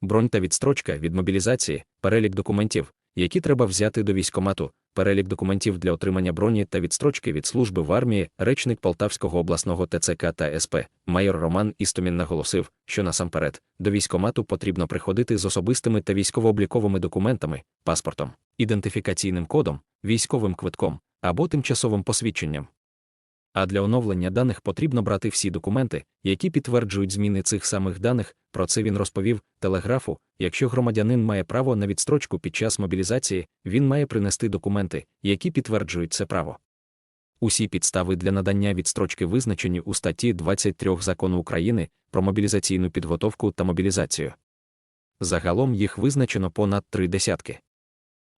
бронь та відстрочка від мобілізації, перелік документів, які треба взяти до військомату, перелік документів для отримання броні та відстрочки від служби в армії, речник Полтавського обласного ТЦК та СП, майор Роман Істомін наголосив, що насамперед до військомату потрібно приходити з особистими та військово-обліковими документами, паспортом, ідентифікаційним кодом, військовим квитком або тимчасовим посвідченням. А для оновлення даних потрібно брати всі документи, які підтверджують зміни цих самих даних. Про це він розповів телеграфу. Якщо громадянин має право на відстрочку під час мобілізації, він має принести документи, які підтверджують це право. Усі підстави для надання відстрочки визначені у статті 23 закону України про мобілізаційну підготовку та мобілізацію. Загалом їх визначено понад три десятки.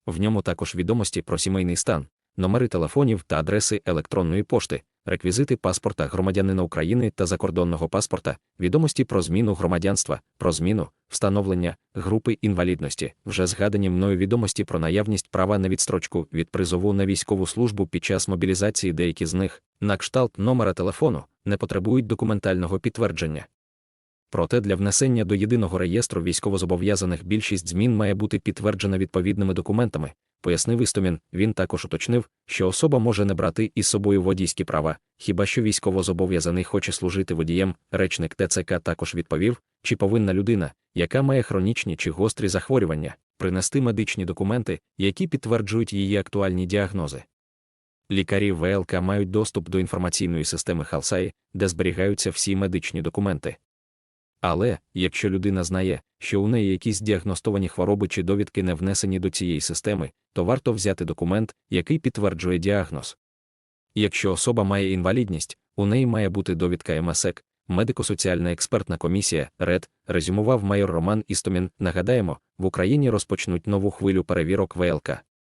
В ньому також відомості про сімейний стан, номери телефонів та адреси електронної пошти, реквізити паспорта громадянина України та закордонного паспорта, відомості про зміну громадянства, про зміну, встановлення групи інвалідності, вже згадані мною відомості про наявність права на відстрочку від призову на військову службу під час мобілізації деякі з них, на кшталт номера телефону, не потребують документального підтвердження. Проте для внесення до єдиного реєстру військовозобов'язаних більшість змін має бути підтверджена відповідними документами, пояснив Істомін. Він також уточнив, що особа може не брати із собою водійські права, хіба що військовозобов'язаний хоче служити водієм. Речник ТЦК також відповів, чи повинна людина, яка має хронічні чи гострі захворювання, принести медичні документи, які підтверджують її актуальні діагнози. Лікарі ВЛК мають доступ до інформаційної системи Халсай, де зберігаються всі медичні документи. Але, якщо людина знає, що у неї якісь діагностовані хвороби чи довідки не внесені до цієї системи, то варто взяти документ, який підтверджує діагноз. Якщо особа має інвалідність, у неї має бути довідка МСЕК, медико-соціальна експертна комісія, РЕД, резюмував майор Роман Істомін. Нагадаємо, в Україні розпочнуть нову хвилю перевірок ВЛК.